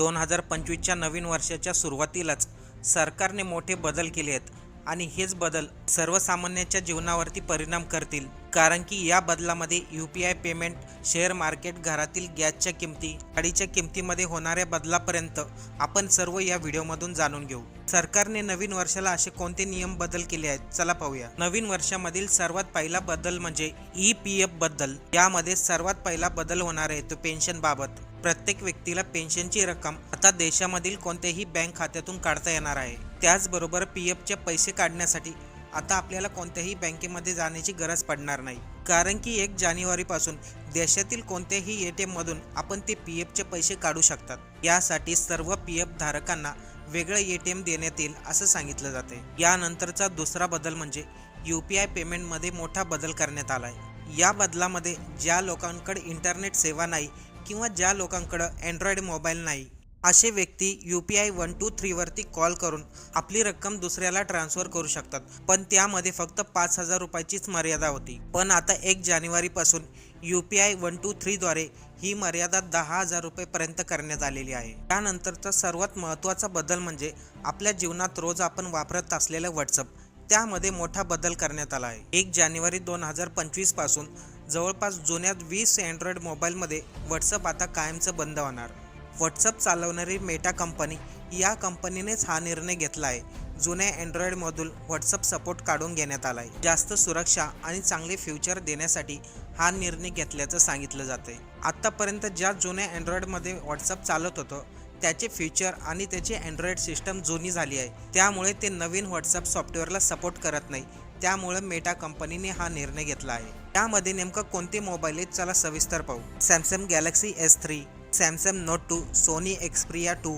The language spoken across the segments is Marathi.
दोन हजार पंचवीसच्या नवीन वर्षाच्या सुरुवातीलाच सरकारने मोठे बदल केले आहेत आणि हेच बदल सर्वसामान्यांच्या जीवनावरती परिणाम करतील. कारण की या बदलामध्ये U P I payment share market घरातील गॅसच्या किमती गाडीच्या किमतीमध्ये होणाऱ्या बदलापर्यंत आपण सर्व या व्हिडिओमधून जाणून घेऊ. सरकारने नवीन वर्षाला असे कोणते नियम बदल केले आहेत? चला पाहूया. नवीन वर्षामधील सर्वात पहिला बदल म्हणजे ई पी एफबद्दल. यामध्ये सर्वात पहिला बदल होणार आहे तो पेन्शन बाबत. प्रत्येक व्यक्तीला पेन्शनची रक्कम आता देशामधील कोणत्याही बँक खात्यातून काढता येणार आहे. त्याचबरोबर पी एफचे पैसे काढण्यासाठी आता आपल्याला कोणत्याही बँकेमध्ये जाण्याची गरज पडणार नाही. कारण की एक जानेवारीपासून देशातील कोणत्याही ए टी एममधून आपण ते पी एफचे पैसे काढू शकतात. यासाठी सर्व पी एफ धारकांना वेगळं ए टी एम देण्यात येईल असं सांगितलं जाते यानंतरचा दुसरा बदल म्हणजे यू पी आय पेमेंटमध्ये मोठा बदल करण्यात आला आहे या बदलामध्ये ज्या लोकांकडे इंटरनेट सेवा नाही किंवा ज्या लोकांकडं अँड्रॉइड मोबाईल नाही असे व्यक्ती U P I one two थ्रीवरती call करून आपली रक्कम दुसऱ्याला ट्रान्सफर करू शकतात. पण त्यामध्ये फक्त पाच हजार रुपयाचीच मर्यादा होती. पण आता एक जानेवारीपासून U P I one two थ्रीद्वारे ही मर्यादा दहा हजार रुपयेपर्यंत करण्यात आलेली आहे. त्यानंतरचा सर्वात महत्त्वाचा बदल म्हणजे आपल्या जीवनात रोज आपण वापरत असलेलं व्हॉट्सअप त्यामध्ये मोठा बदल करण्यात आला आहे. एक जानेवारी दोन हजार पंचवीसपासून जवळपास जुन्या वीस अँड्रॉइड मोबाईलमध्ये व्हॉट्सअप आता कायमचं बंद होणार. व्हॉट्सअप चालवणारी मेटा कंपनी या कंपनीनेच हा निर्णय घेतला आहे. जुन्या अँड्रॉइडमधून व्हॉट्सअप सपोर्ट काढून घेण्यात आला आहे जास्त सुरक्षा आणि चांगले फ्युचर देण्यासाठी हा निर्णय घेतल्याचं सांगितलं जाते आत्तापर्यंत ज्या जुन्या अँड्रॉइडमध्ये व्हॉट्सअप चालत होतं त्याचे फीचर आणि त्याची अँड्रॉइड सिस्टम जुनी झाली आहे. त्यामुळे ते नवीन व्हॉट्सअप सॉफ्टवेअरला सपोर्ट करत नाही. त्यामुळे मेटा कंपनीने हा निर्णय घेतला आहे. त्यामध्ये नेमकं कोणते मोबाईल आहेत चला सविस्तर पाहू. Samsung Galaxy S three Samsung Note two Sony Xperia two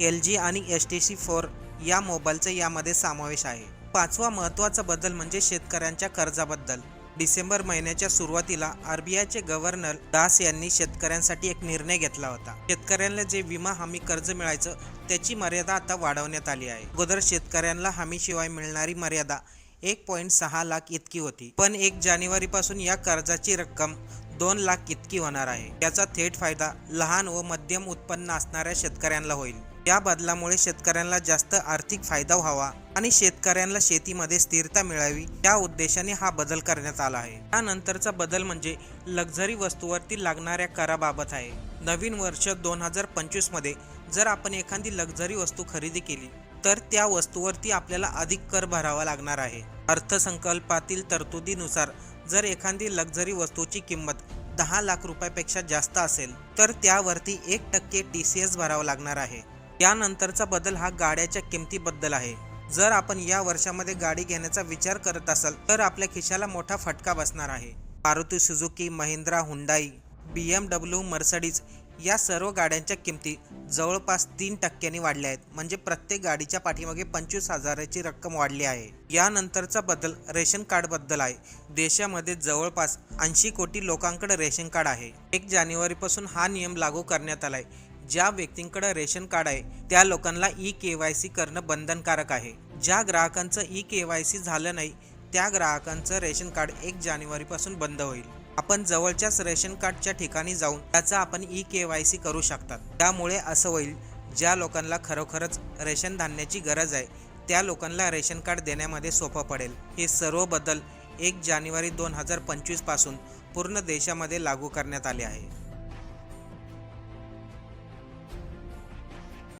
L G आणि एस टी सी फोर या मोबाईलचा यामध्ये समावेश आहे. पाचवा महत्त्वाचा बदल म्हणजे शेतकऱ्यांच्या कर्जाबद्दल. डिसेंबर महिन्याच्या सुरुवातीला आरबीआयचे गव्हर्नर दास यांनी शेतकऱ्यांसाठी एक निर्णय घेतला होता. शेतकऱ्यांना जे विमा हमी कर्ज मिळायचं त्याची मर्यादा आता वाढवण्यात आली आहे. अगोदर शेतकऱ्यांना हमीशिवाय मिळणारी मर्यादा एक पॉईंट सहा लाख इतकी होती. पण एक जानेवारीपासून या कर्जाची रक्कम दोन लाख इतकी होणार आहे. याचा थेट फायदा लहान व मध्यम उत्पन्न असणाऱ्या शेतकऱ्यांना होईल. या बदलामुळे शेतकऱ्यांना जास्त आर्थिक फायदा व्हावा आणि शेतकऱ्यांना शेतीमध्ये स्थिरता मिळावी त्या उद्देशाने हा बदल करण्यात आला आहे. त्यानंतरचा बदल म्हणजे लक्झरी वस्तूवरती लागणाऱ्या कराबाबत आहे. नवीन वर्ष दोन हजार पंचवीसमध्ये जर आपण एखादी लक्झरी वस्तू खरेदी केली तर त्या वस्तूवरती आपल्याला अधिक कर भरावा लागणार आहे. अर्थसंकल्पातील तरतुदीनुसार जर एखादी लक्झरी वस्तूची किंमत दहा लाख रुपयापेक्षा जास्त असेल तर त्यावरती एक टक्के टी सी एस भरावा लागणार आहे. यानंतरचा बदल हा गाड्याच्या किमतीबद्दल आहे. जर आपण या वर्षामध्ये गाडी घेण्याचा विचार करत असाल तर आपल्या खिशाला मोठा फटका बसणार आहे. Maruti Suzuki Mahindra Hyundai B M W Mercedes या सर्व गाड्यांच्या किमती जवळपास तीन टक्क्यांनी वाढल्या आहेत. म्हणजे प्रत्येक गाडीच्या पाठीमागे पंचवीस हजाराची रक्कम वाढली आहे. यानंतरचा बदल रेशन कार्डबद्दल आहे. देशामध्ये जवळपास ऐंशी कोटी लोकांकडे रेशन कार्ड आहे. एक जानेवारीपासून हा नियम लागू करण्यात आलाय. ज्या व्यक्तींकडे रेशन कार्ड आहे त्या लोकांना ई के वाय सी करणं बंधनकारक आहे. ज्या ग्राहकांचं ई के वाय सी झालं नाही त्या ग्राहकांचं रेशन कार्ड एक जानेवारीपासून बंद होईल. आपण जवळच्याच रेशन कार्डच्या ठिकाणी जाऊन त्याचा आपण ई के वाय सी करू शकतात. त्यामुळे असं होईल ज्या लोकांना खरोखरच रेशन धान्याची गरज आहे त्या लोकांना रेशन कार्ड देण्यामध्ये सोपं पडेल. हे सर्व बदल एक जानेवारी दोन हजार पंचवीसपासून पूर्ण देशामध्ये लागू करण्यात आले आहे.